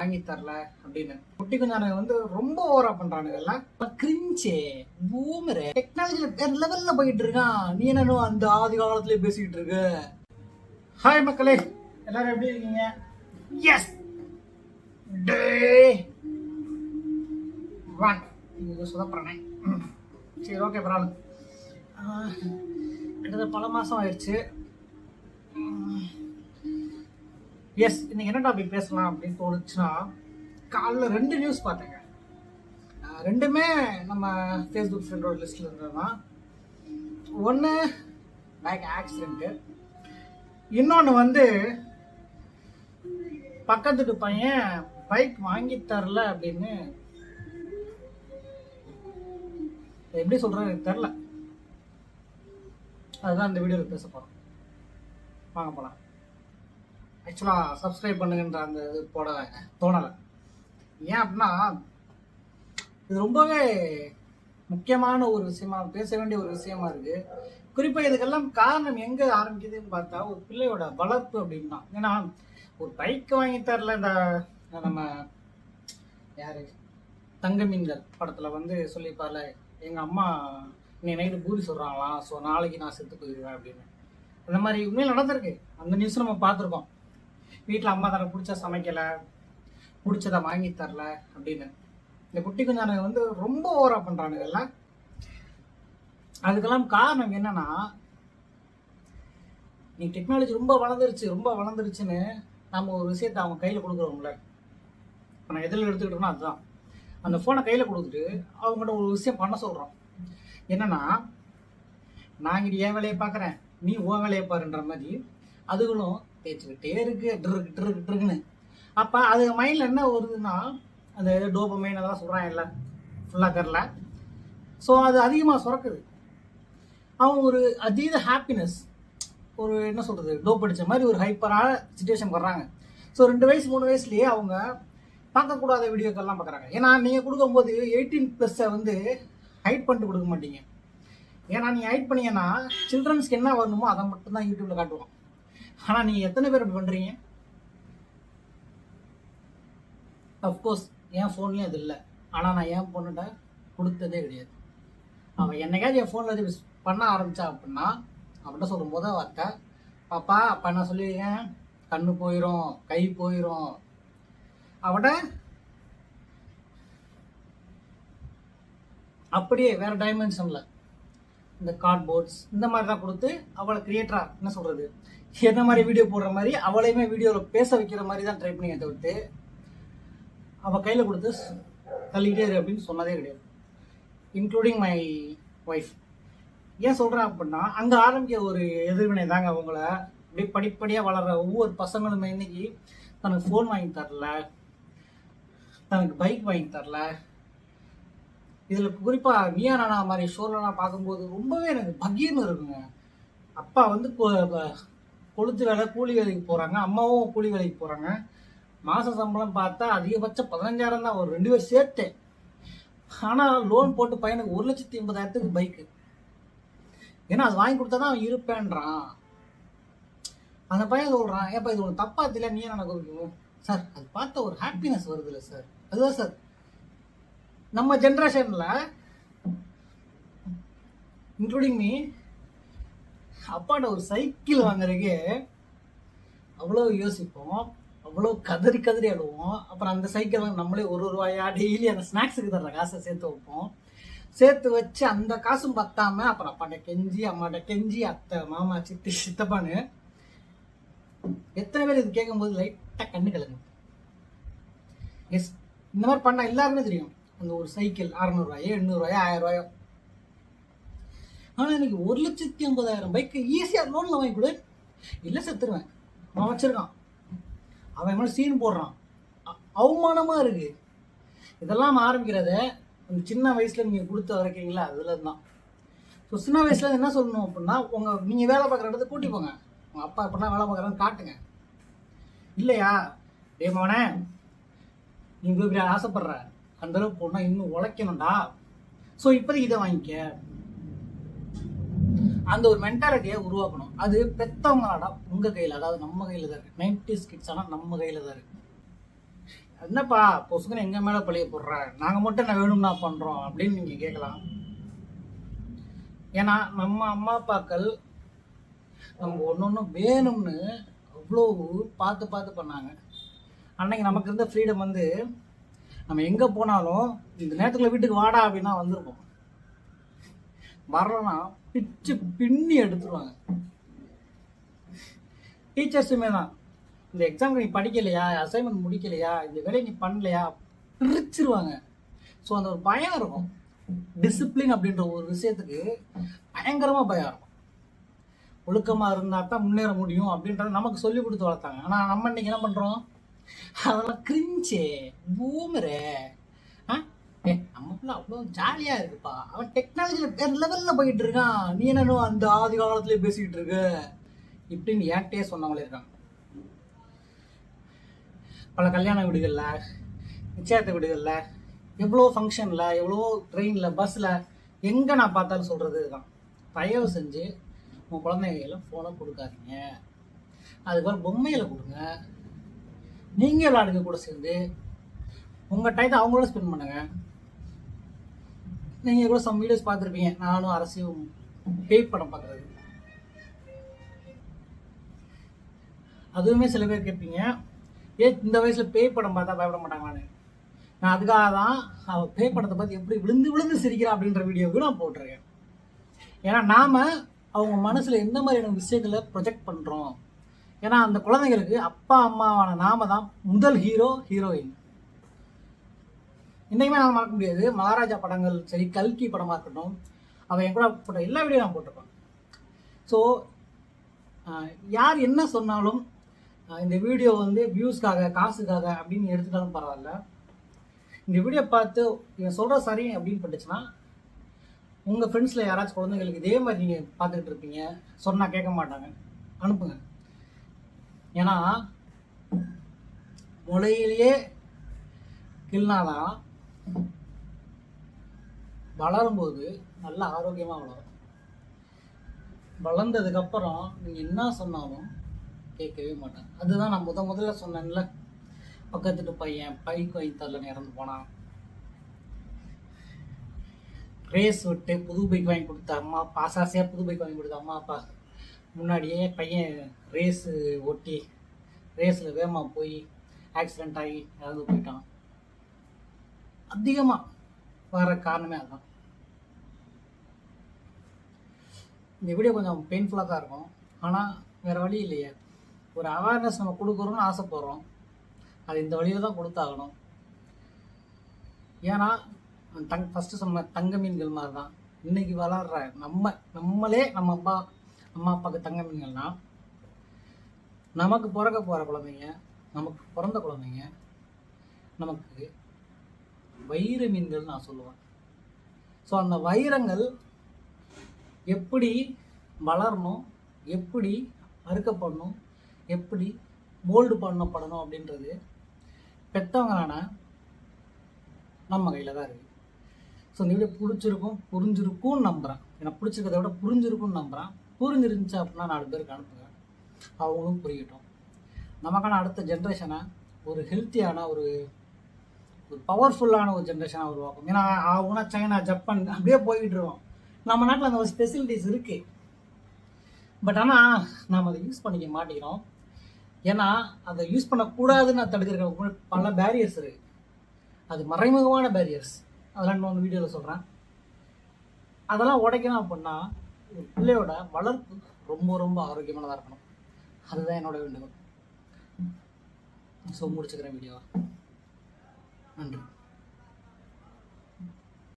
வாங்கி தரல அப்படின்னு. குட்டி குஞ்சானுங்க வந்து ரொம்ப ஓவரா பண்றானுங்கல்ல கிரிஞ்சே பூமரு டெக்னாலஜி வேற லெவல்ல போயிட்டு இருக்கான். நீ என்ன அந்த ஆதி காலத்துல பேசிக்கிட்டு இருக்க? ஹாய் மக்களே எல்லாரும் எப்படி இருக்கீங்க? எஸ் டே ஒன் இது சரி ஓகே பரவாயில்ல. கிட்டத்தட்ட பல மாதம் ஆயிடுச்சு. எஸ் இன்னைக்கு என்ன டாபிக் பேசலாம் அப்படின்னு தோணுச்சுன்னா காலைல ரெண்டு நியூஸ் பார்த்தேங்க. ரெண்டுமே நம்ம ஃபேஸ்புக் ஃப்ரெண்டோட லிஸ்ட்டில் இருந்தது தான் ஒன்று பேக் ஆக்சிடெண்ட்டு இன்னொன்று வந்து பக்கத்துக்கு பையன் பைக் வாங்கி தரல அப்படின்னு. எப்படி சொல்கிறது எனக்கு தெரில அதுதான் இந்த வீடியோவில் பேச போகிறோம் வாங்க போகலாம் ஆக்சுவலாக சப்ஸ்கிரைப் பண்ணுங்கன்ற அந்த இது போட தோணலை. ஏன் அப்படின்னா இது ரொம்பவே முக்கியமான ஒரு விஷயமா பேச வேண்டிய ஒரு விஷயமா இருக்கு. குறிப்பாக இதுக்கெல்லாம் காரணம் எங்கே ஆரம்பிக்குதுன்னு பார்த்தா ஒரு பிள்ளையோட வளர்ப்பு அப்படின்னா. ஏன்னா ஒரு பைக் வாங்கி தரல இந்த நம்ம யாரு? தங்க மீன்கள் படத்தில் வந்து சொல்லியிருப்பார்ல எங்கள் அம்மா நீ நைட்டு பூரி சொல்கிறாங்களாம் ஸோ நாளைக்கு நான் செத்து போயிடுவேன் அப்படின்னு. அந்த மாதிரி உண்மையில் நடந்திருக்கு. அந்த நியூஸ் நம்ம பார்த்துருக்கோம். வீட்டில் அம்மா தனக்கு பிடிச்ச சமைக்கலை பிடிச்சதை வாங்கி தரல அப்படின்னு. இந்த குட்டி குஞ்சானுங்க வந்து ரொம்ப ஓவரா பண்ணுறானுங்கல்ல அதுக்கெல்லாம் காரணம் என்னன்னா நீ டெக்னாலஜி ரொம்ப வளர்ந்துருச்சு ரொம்ப வளர்ந்துருச்சுன்னு நம்ம ஒரு விஷயத்தை அவங்க கையில் கொடுக்குறோம்ல. இப்போ நான் எதில் எடுத்துக்கிட்டோம்னா அதுதான். அந்த ஃபோனை கையில் கொடுத்துட்டு அவங்ககிட்ட ஒரு விஷயம் பண்ண சொல்கிறோம் என்னன்னா நான் இங்கிட்டு என் வேலையை பார்க்குறேன் நீ உன் வேலையை பாருன்ற மாதிரி அதுகளும் தேய்ச்சிக்கிட்டே இருக்கு ட்ருக்கு ட்ருக்கு ட்ருக்குன்னு அப்போ அது மைண்டில் என்ன வருதுன்னா அந்த டோபமைன் அதெல்லாம் சொல்கிறான் இல்லை ஃபுல்லாக தெரில ஸோ அது அதிகமாக சுரக்குது. அவன் ஒரு அதீத ஹாப்பினஸ் ஒரு என்ன சொல்கிறது டோப் அடித்த மாதிரி ஒரு ஹைப்பரான சுச்சுவேஷன் வர்றாங்க. ஸோ ரெண்டு வயசு மூணு வயசுலேயே அவங்க பார்க்கக்கூடாத வீடியோக்கள்லாம் பார்க்குறாங்க. ஏன்னா நீங்கள் கொடுக்கும்போது எயிட்டீன் ப்ளஸ்ஸை வந்து ஹைட் பண்ணிட்டு கொடுக்க மாட்டீங்க. ஏன்னா நீங்கள் ஹைட் பண்ணீங்கன்னா சில்ட்ரன்ஸ்க்கு என்ன வரணுமோ அதை மட்டும்தான் யூடியூப்பில் காட்டுவோம் ஆனால் நீங்கள் எத்தனை பேர் அப்படி பண்ணுறீங்க அஃப்கோர்ஸ் என் ஃபோன்லேயும் அது இல்லை. ஆனால் நான் என் பொண்ணுகிட்ட கொடுத்ததே கிடையாது. அவன் என்னைக்காச்சும் என் ஃபோனில் இது பண்ண ஆரம்பித்தா அப்படின்னா அவன்கிட்ட சொல்லும் போது வார்த்தை பாப்பா அப்பா என்ன சொல்லியிருக்கேன். கண்ணு போயிடும் கை போயிடும் அவட்ட அப்படியே வேற டைமென்ஷனில் இந்த கார்ட்போர்ட்ஸ் இந்த மாதிரி தான் கொடுத்து அவளை கிரியேட்டரா என்ன சொல்றது? என்ன மாதிரி வீடியோ போடுற மாதிரி அவளையுமே வீடியோவில் பேச வைக்கிற மாதிரி தான் ட்ரை பண்ணி தவிர்த்து அவள் கையில் கொடுத்து தள்ளிக்கிட்டே இரு அப்படின்னு சொன்னதே கிடையாது. இன்க்ளூடிங் மை ஒய்ஃப் ஏன் சொல்கிறேன் அப்படின்னா அங்கே ஆரம்பிக்க ஒரு எதிர்வினை தாங்க அவங்கள. இப்படி படிப்படியாக வளர்ற ஒவ்வொரு பசங்களுமே இன்னைக்கு தனக்கு ஃபோன் வாங்கி தரல தனக்கு பைக் வாங்கி தரல இதில் குறிப்பாக நீயா நானா மாதிரி ஷோலெலாம் பார்க்கும்போது ரொம்பவே எனக்கு பக்கியம் இருக்குங்க. அப்பா வந்து கொ- கொளுத்து வேலை கூலி வேலைக்கு போகிறாங்க அம்மாவும் கூலி வேலைக்கு போகிறாங்க மாத சம்பளம் பார்த்தா அதிகபட்சம் பதினஞ்சாயிரம் தான் ஒரு ரெண்டு பேர் சேர்த்து. ஆனால் லோன் போட்டு பையனுக்கு ஒரு லட்சத்தி எண்பதாயிரத்துக்கு பைக்கு ஏன்னா அது வாங்கி கொடுத்தா தான் அவன் இருப்பேன்றான். அந்த பையன் சொல்கிறான் ஏப்பா இது ஒன்று தப்பா தெரியல. நீ என்ன கொடுக்கணும் சார் அது பார்த்தா ஒரு ஹாப்பினஸ் வருதுல்ல சார். அதுதான் சார் நம்ம ஜென்ரேஷனில் இன்க்ளூடிங் மீ அப்பாட்ட ஒரு சைக்கிள் வாங்குறதுக்கு அவ்வளோ யோசிப்போம் அவ்வளோ கதறி கதறி அழுவோம். அப்புறம் அந்த சைக்கிள் நம்மளே ஒரு ரூபாயா டெய்லி அந்த ஸ்நாக்ஸுக்கு தர்ற காசை சேர்த்து வைப்போம். சேர்த்து வச்சு அந்த காசும் பத்தாம அப்புறம் அப்பாட்ட கெஞ்சி அம்மாட்ட கெஞ்சி அத்தை மாமா சித்தி சித்தப்பான்னு எத்தனை பேர் இது கேட்கும்போது லைட்டாக கண்ணு கலங்கு எஸ் இந்த மாதிரி பண்ணால் எல்லாருமே தெரியும். அந்த ஒரு சைக்கிள் அறநூறுவாயோ எண்ணூறுவாயோ ஆயிரம் ரூபாயோ ஆனால் எனக்கு ஒரு லட்சத்தி ஐம்பதாயிரம் பைக்கு ஈஸியாக லோனில் வாங்கி கொடு. இல்லை செத்துருவேன். அவன் வச்சுருக்கான். அவன் மேலே சீன் போடுறான். அவமானமாக இருக்குது இருக்கு. இதெல்லாம் ஆரம்பிக்கிறத அந்த சின்ன வயசில் நீங்கள் கொடுத்து வரைக்கீங்களா அதில் தான் ஸோ சின்ன வயசில் என்ன சொல்லணும் அப்படின்னா உங்கள் நீங்கள் வேலை பார்க்குற இடத்த கூட்டி போங்க. உங்கள் அப்பா எப்படிலாம் வேலை பார்க்குறான்னு காட்டுங்க. இல்லையா? டே மவனே நீ ஆசைப்பட்ற ஆசைப்படுற. அந்த அளவுக்கு போனா இன்னும் உழைக்கணும்டா. ஸோ இப்போதைக்கு இதை வாங்கிக்க. அந்த ஒரு மென்டாலிட்டியை உருவாக்கணும். அது பெத்தவங்களாடா உங்க கையில் அதாவது நம்ம கையில் தான் இருக்கு. நைன்டிஸ் கிட்ஸ் ஆனால் நம்ம கையில் தான் இருக்கு. என்னப்பா பொசுக்குன்னு எங்க மேல பழிய போடுற? நாங்க மட்டும் என்ன வேணும்னா பண்றோம் அப்படின்னு நீங்க கேட்கலாம். ஏன்னா நம்ம அம்மா அப்பாக்கள் நம்ம ஒன்று ஒன்று வேணும்னு அவ்வளோ பார்த்து பார்த்து பண்ணாங்க. அன்னைக்கு நமக்கு இருந்த ஃப்ரீடம் வந்து நம்ம எங்கே போனாலும் இந்த நேரத்துக்குள்ள வீட்டுக்கு வாடா அப்படின்னா வந்திருப்போம். வரலன்னா பிச்சு பின்னி எடுத்துருவாங்க. டீச்சர்ஸுமே தான். இந்த எக்ஸாமுக்கு நீ படிக்கலையா? அசைன்மெண்ட் முடிக்கலையா? இந்த வேலையை நீ பண்ணலையா? பிரிச்சிருவாங்க. ஸோ அந்த ஒரு பயம் இருக்கும். டிசிப்ளின் அப்படின்ற ஒரு விஷயத்துக்கு பயங்கரமாக பயம் இருக்கும். ஒழுக்கமாக இருந்தால் தான் முன்னேற முடியும் அப்படின்றத நமக்கு சொல்லி கொடுத்து வளர்த்தாங்க. ஆனால் நம்ம இன்னைக்கு என்ன பண்ணுறோம் அதெல்லாம் கிரிஞ்சே பூமரே. ஆ? ஏ நம்ம பிள்ளை அவ்வளோ ஜாலியாக இருக்குப்பா. அவன் டெக்னாலஜியில் வேறு லெவலில் போயிட்டு இருக்கான். நீ என்ன அந்த ஆதி காலத்துலேயே பேசிக்கிட்டு இருக்க? இப்படின்னு ஏன்ட்டே சொன்னவங்களே இருக்காங்க. பல கல்யாண வீடுகளில் நிச்சயத்த வீடுகளில் எவ்வளோ ஃபங்க்ஷனில் எவ்வளோ ட்ரெயினில் பஸ்ஸில் எங்கே நான் பார்த்தாலும் சொல்கிறது இதுதான். தயவு செஞ்சு உங்கள் குழந்தைங்கள ஃபோனை கொடுக்காதீங்க. அதுக்கப்புறம் பொம்மையில் கொடுங்க. நீங்கள் விளையாடுங்க கூட சேர்ந்து உங்கள் டைத்தை அவங்களோட ஸ்பெண்ட் பண்ணுங்கள் நீங்கள் கூட சம் வீடியோஸ் பார்த்துருப்பீங்க. நானும் அரசியும் பேய் படம் பார்க்குறது. அதுவுமே சில பேர் கேட்பீங்க ஏ இந்த வயசில் பேய் படம் பார்த்தா பயப்பட மாட்டாங்களான்னு? நான் அதுக்காக தான் அவள் பேய் படத்தை பார்த்து எப்படி விழுந்து விழுந்து சிரிக்கிறா அப்படின்ற வீடியோவுக்கு நான் போட்டிருக்கேன். ஏன்னா நாம் அவங்க மனசில் எந்த மாதிரியான விஷயங்களை ப்ரொஜெக்ட் பண்ணுறோம் ஏன்னா அந்த குழந்தைங்களுக்கு அப்பா அம்மாவான நாம தான் முதல் ஹீரோ ஹீரோயின் இன்றைக்குமே நான் மறக்க முடியாது. மகாராஜா படங்கள் சரி கல்கி படமாக இருக்கட்டும் அவன் என் கூட போட்ட எல்லா வீடியோ நான் போட்டிருப்பேன். ஸோ யார் என்ன சொன்னாலும் இந்த வீடியோ வந்து வியூஸ்க்காக காசுக்காக அப்படின்னு எடுத்துட்டாலும் பரவாயில்ல. இந்த வீடியோ பார்த்து இவன் சொல்கிற சரி அப்படின்னு பட்டுச்சுன்னா உங்கள் ஃப்ரெண்ட்ஸில் யாராச்சும் குழந்தைங்களுக்கு இதே மாதிரி நீங்கள் பார்த்துக்கிட்டு இருப்பீங்க சொன்னால் கேட்க மாட்டாங்க. அனுப்புங்க. ஏன்னா முளையிலேயே கிள்னாதான் வளரும்போது நல்ல ஆரோக்கியமாக வளரும். வளர்ந்ததுக்கப்புறம் நீங்கள் என்ன சொன்னாலும் கேட்கவே மாட்டேன். அதுதான் நான் முத முதல்ல சொன்னேன்ல. பக்கத்துட்டு பையன் பைக் வாங்கி இறந்து போனான். ரேஸ் விட்டு புது பைக் வாங்கி கொடுத்த அம்மா பாசாசையாக புது பைக் வாங்கி கொடுத்த அம்மா அப்பா. முன்னாடியே பையன் ரேஸு ஓட்டி ரேஸில் வேகமாக போய் ஆக்சிடெண்ட் ஆகி இறந்து போயிட்டான். அதிகமாக வர காரணமே அதுதான் இந்த வீடியோ கொஞ்சம் பெயின்ஃபுல்லாக தான் இருக்கும். ஆனால் வேறு வழி இல்லையே. ஒரு அவேர்னஸ் நம்ம கொடுக்குறோம்னு ஆசைப்படுறோம். அது இந்த வழியில் தான் கொடுத்தாகணும். ஏன்னா தங் ஃபஸ்ட்டு சொன்ன தங்க மீன்கள் மாதிரி தான் இன்றைக்கி வளர்ற நம்ம நம்மளே நம்ம அப்பா அம்மா அப்பாவுக்கு தங்க மீன்கள்னா நமக்கு பிறக்க போகிற குழந்தைங்க நமக்கு பிறந்த குழந்தைங்க நமக்கு வைர மீன்கள் நான் சொல்லுவேன். ஸோ அந்த வைரங்கள் எப்படி வளரணும் எப்படி அறுக்கப்படணும் எப்படி மோல்டு பண்ணப்படணும் அப்படின்றது பெற்றவங்களான நம்ம கையில் தான் இருக்குது ஸோ இந்த வீடியோ பிடிச்சிருக்கும் புரிஞ்சிருக்கும்னு நம்புகிறேன் எனக்கு பிடிச்சிருக்கிறத விட புரிஞ்சிருக்கும்னு நம்புகிறேன் புரிஞ்சிருந்துச்சு அப்படின்னா நாலு பேருக்கு அனுப்புங்க. அவங்களும் புரியட்டும். நமக்கான அடுத்த ஜென்ரேஷனை ஒரு ஹெல்த்தியான ஒரு ஒரு பவர்ஃபுல்லான ஒரு ஜென்ரேஷனாக உருவாக்கும். ஏன்னா ஆகுனா சைனா ஜப்பான் அப்படியே போய்கிட்டு இருக்கோம். நம்ம நாட்டில் அந்த ஒரு ஸ்பெசிலிட்டிஸ் இருக்குது பட் ஆனால் நாம் அதை யூஸ் பண்ணிக்க மாட்டேங்கிறோம். ஏன்னா அதை யூஸ் பண்ணக்கூடாதுன்னு நான் தடுக்கிறதுக்கு பல பேரியர்ஸ் இருக்குது அது மறைமுகமான பேரியர்ஸ் அதெல்லாம் இன்னொன்று வீடியோவில் சொல்கிறேன் அதெல்லாம் உடைக்கணும் அப்படின்னா பிள்ளையோட வளர்ப்பு ரொம்ப ரொம்ப ஆரோக்கியமானதாக இருக்கணும். அதுதான் என்னோட வேண்டுகோள். ஸோ முடிச்சுக்கிறேன் வீடியோவை. நன்றி.